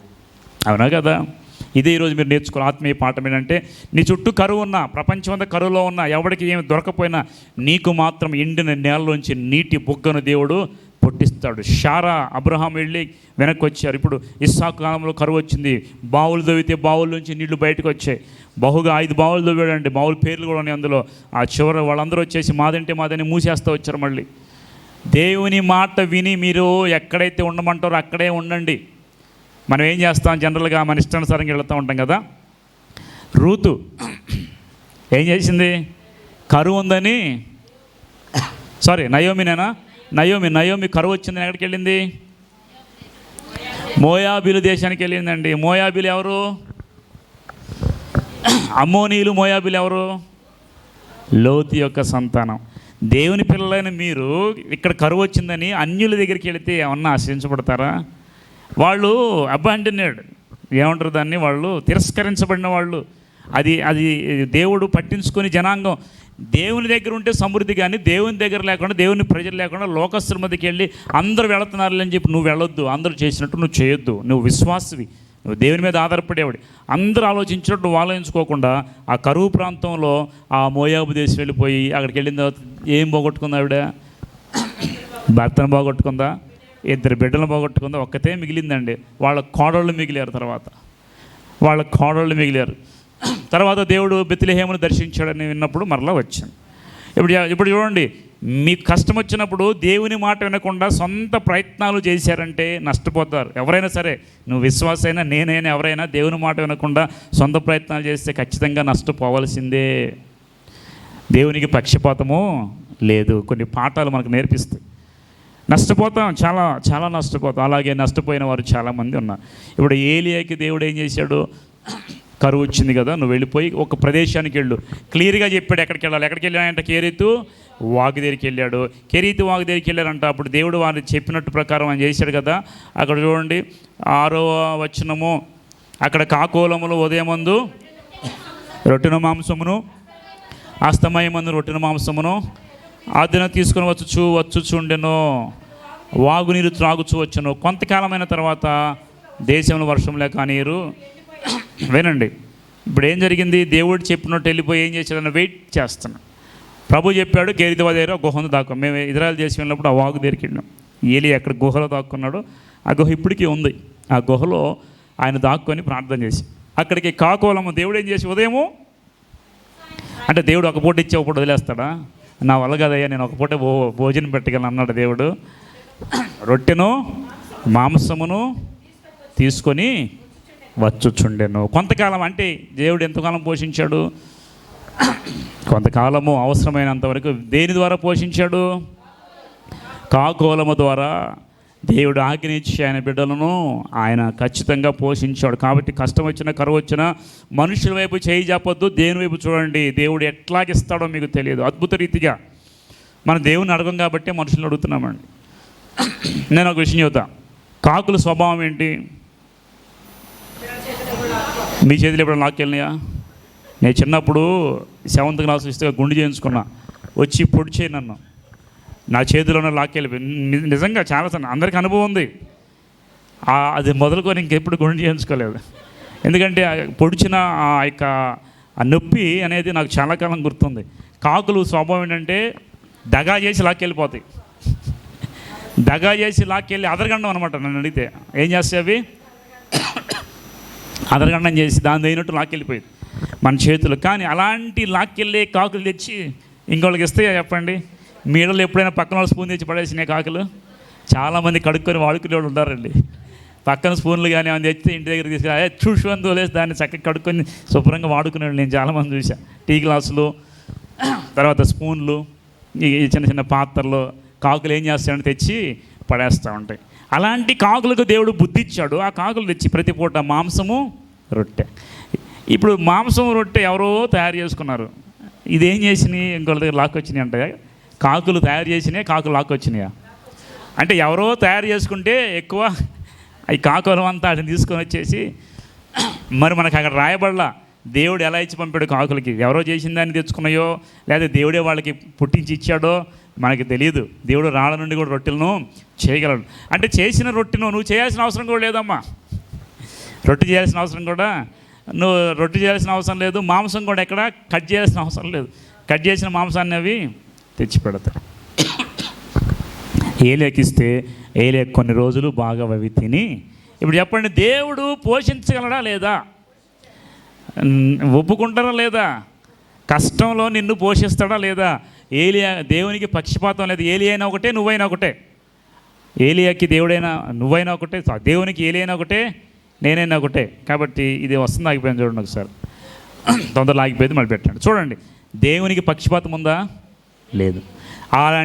అవునా కదా? ఇదే ఈరోజు మీరు నేర్చుకున్న ఆత్మీయ పాఠం ఏంటంటే నీ చుట్టూ కరువు ఉన్నా ప్రపంచం అంతా కరువులో ఉన్నా ఎవరికి ఏమి దొరకపోయినా నీకు మాత్రం ఎండిన నేలలోంచి నీటి బుగ్గను దేవుడు పుట్టిస్తాడు. షారా అబ్రహాం వెళ్ళి వెనక్కి వచ్చారు ఇప్పుడు ఇస్సాకు కాలంలో కరువు వచ్చింది. బావులు దవ్వితే బావుల నుంచి నీళ్ళు బయటకు వచ్చాయి. బహుగా ఐదు బావులు దవ్వాడండి బావుల పేర్లు కూడా ఉన్నాయి అందులో. ఆ చివర వాళ్ళందరూ వచ్చేసి మాదంటే మాదని మూసేస్తూ వచ్చారు మళ్ళీ. దేవుని మాట విని మీరు ఎక్కడైతే ఉండమంటారో అక్కడే ఉండండి. మనం ఏం చేస్తాం? జనరల్గా మన ఇష్టానుసారంగా వెళుతూ ఉంటాం కదా. రూతు ఏం చేసింది? కరువు ఉందని సారీ నయోమినేనా నయోమి నయోమి కరువు వచ్చింది ఎక్కడికి వెళ్ళింది? మోయాబిలు దేశానికి వెళ్ళిందండి. మోయాబిలు ఎవరు? అమ్మోనీలు మోయాబిలు ఎవరు? లోతు యొక్క సంతానం. దేవుని పిల్లలైన మీరు ఇక్కడ కరువు వచ్చిందని అన్యుల దగ్గరికి వెళితే ఏమన్నా ఆశ్రయించబడతారా? వాళ్ళు అబాండినేడ్. ఏమంటారు దాన్ని? వాళ్ళు తిరస్కరించబడిన వాళ్ళు. అది అది దేవుడు పట్టించుకొని జనాంగం. దేవుని దగ్గర ఉంటే సమృద్ధి కానీ దేవుని దగ్గర లేకుండా దేవుని ప్రజలు లేకుండా లోకస్తుల మధ్యకి వెళ్ళి అందరూ వెళుతున్నారు అని చెప్పి నువ్వు వెళ్ళొద్దు అందరూ చేసినట్టు నువ్వు చేయొద్దు. నువ్వు విశ్వాసవి. నువ్వు దేవుని మీద ఆధారపడేవాడు అందరూ ఆలోచించినట్టు నువ్వు ఆలోచించుకోకుండా ఆ కరువు ప్రాంతంలో ఆ మోయాబు దేశం వెళ్ళిపోయి అక్కడికి వెళ్ళిన తర్వాత ఏం పోగొట్టుకుందా ఆవిడ? భర్తను పోగొట్టుకుందా? ఇద్దరు బిడ్డలు పోగొట్టుకుందా? ఒక్కతే మిగిలిందండి. వాళ్ళ కోడళ్ళు మిగిలారు తర్వాత. వాళ్ళ కోడళ్ళు మిగిలారు. తర్వాత దేవుడు బెత్తిలేహేమును దర్శించాడని విన్నప్పుడు మరలా వచ్చాను. ఇప్పుడు ఇప్పుడు చూడండి మీకు కష్టం వచ్చినప్పుడు దేవుని మాట వినకుండా సొంత ప్రయత్నాలు చేశారంటే నష్టపోతారు. ఎవరైనా సరే నువ్వు విశ్వాసైనా నేనైనా ఎవరైనా దేవుని మాట వినకుండా సొంత ప్రయత్నాలు చేస్తే ఖచ్చితంగా నష్టపోవాల్సిందే. దేవునికి పక్షపాతము లేదు. కొన్ని పాఠాలు మనకు నేర్పిస్తాయి. నష్టపోతాం చాలా చాలా నష్టపోతాం. అలాగే నష్టపోయిన వారు చాలామంది ఉన్నారు. ఇప్పుడు ఏలియాకి దేవుడు ఏం చేశాడు? కరువు వచ్చింది కదా నువ్వు వెళ్ళిపోయి ఒక ప్రదేశానికి వెళ్ళు. క్లియర్గా చెప్పాడు ఎక్కడికి వెళ్ళాలి. ఎక్కడికి వెళ్ళాడంటే కేరీతు? వాగు దగ్గరికి వెళ్ళాడు. కెరీతు వాగు దగ్గరికి వెళ్ళారంట అప్పుడు దేవుడు వారు చెప్పినట్టు ప్రకారం ఆయన చేశాడు కదా. అక్కడ చూడండి ఆరో వచనము. అక్కడ కాకోలములు ఉదయమందు రొట్టెన మాంసమును అస్తమయమందు రొట్టెన మాంసమును ఆ దినం తీసుకుని వచ్చుచు వచ్చుచుండెను. వాగునీరు త్రాగుచు వచ్చును. కొంతకాలమైన తర్వాత దేశంలో వర్షం లేక నీరు వినండి. ఇప్పుడు ఏం జరిగింది? దేవుడు చెప్పినట్టు వెళ్ళిపోయి ఏం చేశాడని వెయిట్ చేస్తున్నాం. ప్రభు చెప్పాడు గేరిదవ దగ్గర గుహ ఉంది దాక్కు. మేము ఇజ్రాయల్ చేసి వెళ్ళినప్పుడు ఆ వాగు దగ్గరికి వెళ్ళాం ఏలి అక్కడ గుహలో దాక్కున్నాడు ఆ గుహ ఇప్పటికీ ఉంది. ఆ గుహలో ఆయన దాక్కుని ప్రార్థన చేసి. అక్కడికి కాకోలము దేవుడు ఏం చేసి ఉదయము? అంటే దేవుడు ఒక పూట ఇచ్చి ఒక పూట వదిలేస్తాడా? నా వల్ల కదయ్యా నేను ఒక పూట భో భోజనం పెట్టగలను అన్నాడు దేవుడు. రొట్టెను మాంసమును తీసుకొని వచ్చుచుండెను. కొంతకాలం అంటే దేవుడు ఎంతకాలం పోషించాడు? కొంతకాలము అవసరమైనంత వరకు దేని ద్వారా పోషించాడు? కాకోలము ద్వారా. దేవుడు ఆజ్ఞించి ఆయన బిడ్డలను ఆయన ఖచ్చితంగా పోషించాడు. కాబట్టి కష్టం వచ్చినా కరువు వచ్చినా మనుషుల వైపు చేయి చెప్పొద్దు దేని వైపు చూడండి. దేవుడు ఎట్లాగిస్తాడో మీకు తెలియదు. అద్భుత రీతిగా మన దేవుని అడగం కాబట్టి మనుషులను అడుగుతున్నామండి. నేను ఒక విషయం చెబుతా. కాకుల స్వభావం ఏంటి? మీ చేతిలో ఎప్పుడు లాక్కెళ్ళినాయా నేను చిన్నప్పుడు సెవెంత్ క్లాస్ ఇస్తే గుండు చేయించుకున్నా. వచ్చి పొడిచే నన్ను. నా చేతిలోనే లాక్కెళ్ళిపోయి నిజంగా చాలా సార్లు అందరికీ అనుభవం ఉంది. అది మొదలుకొని ఇంకెప్పుడు గుండు చేయించుకోలేదు. ఎందుకంటే పొడిచిన ఆ యొక్క ఆ నొప్పి అనేది నాకు చాలా కాలం గుర్తుంది. కాకులు స్వభావం ఏంటంటే దగా చేసి లాక్కెళ్ళిపోతాయి దగా చేసి లాక్కెళ్ళి అదరగండం అనమాట నన్ను అడిగితే. ఏం చేస్తాయి అవి? అదరగండం చేసి దాని తగినట్టు లాక్కెళ్ళిపోయింది మన చేతులు. కానీ అలాంటి లాక్కెళ్ళే కాకులు తెచ్చి ఇంకోళ్ళకి ఇస్తే చెప్పండి మీడలు ఎప్పుడైనా పక్కన వాళ్ళు స్పూన్ తెచ్చి పడేసినాయి కాకులు? చాలామంది కడుక్కొని వాడుకునే వాళ్ళు ఉంటారండి. పక్కన స్పూన్లు కానీ ఏమైనా తెచ్చితే ఇంటి దగ్గర తీసుకురా చూసి అని తోలేసి దాన్ని చక్కగా కడుక్కొని శుభ్రంగా వాడుకునేవాళ్ళు నేను చాలామంది చూసా టీ గ్లాసులు తర్వాత స్పూన్లు ఈ ఈ చిన్న చిన్న పాత్రలు కాకులు ఏం చేస్తాయని తెచ్చి పడేస్తూ ఉంటాయి. అలాంటి కాకులకు దేవుడు బుద్ధి ఇచ్చాడు ఆ కాకులు తెచ్చి ప్రతి పూట మాంసము రొట్టె. ఇప్పుడు మాంసం రొట్టె ఎవరో తయారు చేసుకున్నారు. ఇదేం చేసినాయి? ఇంకోళ్ళ దగ్గర లాక్కొచ్చినాయి అంటే. కాకులు తయారు చేసినాయి? కాకులు లాక్కొచ్చినాయా? అంటే ఎవరో తయారు చేసుకుంటే ఎక్కువ ఈ కాకులు అంతా అటు తీసుకొని వచ్చేసి మరి మనకు అక్కడ రాయబడలా. దేవుడు ఎలా ఇచ్చి పంపాడు కాకులకి? ఎవరో చేసిన దాన్ని తెచ్చుకున్నాయో? లేదా దేవుడే వాళ్ళకి పుట్టించి ఇచ్చాడో? మనకి తెలియదు దేవుడు రాళ్ళ నుండి కూడా రొట్టెలను చేయగలడు. అంటే చేసిన రొట్టెను నువ్వు చేయాల్సిన అవసరం కూడా లేదమ్మా. రొట్టె చేయాల్సిన అవసరం కూడా నువ్వు రొట్టె చేయాల్సిన అవసరం లేదు. మాంసం కూడా ఎక్కడ? కట్ చేయాల్సిన అవసరం లేదు. కట్ చేసిన మాంసాన్ని అవి తెచ్చి పెడతాయి ఏలేకిస్తే ఏలే కొన్ని రోజులు బాగా అవి తిని ఇప్పుడు చెప్పండి దేవుడు పోషించగలడా లేదా? ఒప్పుకుంటారా లేదా? కష్టంలో నిన్ను పోషిస్తాడా లేదా? ఏలియా దేవునికి పక్షపాతం లేదు. ఏలి అయినా ఒకటే నువ్వైనా ఒకటే. ఏలియాకి దేవుడైనా నువ్వైనా ఒకటే దేవునికి ఏలియైనా ఒకటే నేనైనా ఒకటే. కాబట్టి ఇది వస్తుంది ఆగిపోయింది చూడండి ఒకసారి. తొందరలో ఆగిపోయింది మళ్ళీ పెట్టండి. చూడండి దేవునికి పక్షపాతం ఉందా? లేదు. అలాంటి